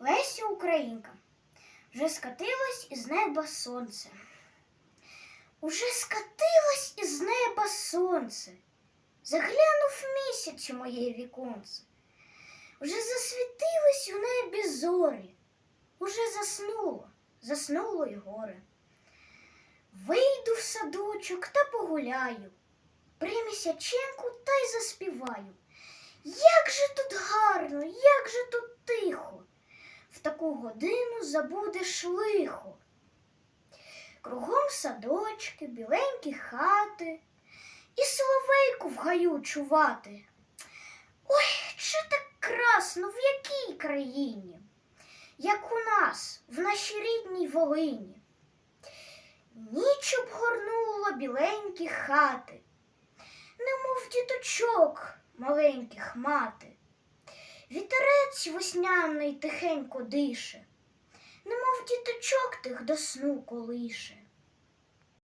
Леся Українка вже скатилось із неба сонце. Уже скатилось із неба сонце. Заглянув місяць у моє віконце. Вже засвітились у небі зорі. Уже заснуло, заснуло й горе. Вийду в садочок та погуляю, при місяченку та й заспіваю. Як же тут гарно, як же тут в таку годину забудеш лихо. Кругом садочки, біленькі хати, і соловейку в гаю чувати. Ой, чи так красно, в якій країні, як у нас, в нашій рідній Волині. Ніч обгорнула біленькі хати, немов діточок маленьких мати. Вітерець весняний тихенько дише, немов діточок тих до сну колише.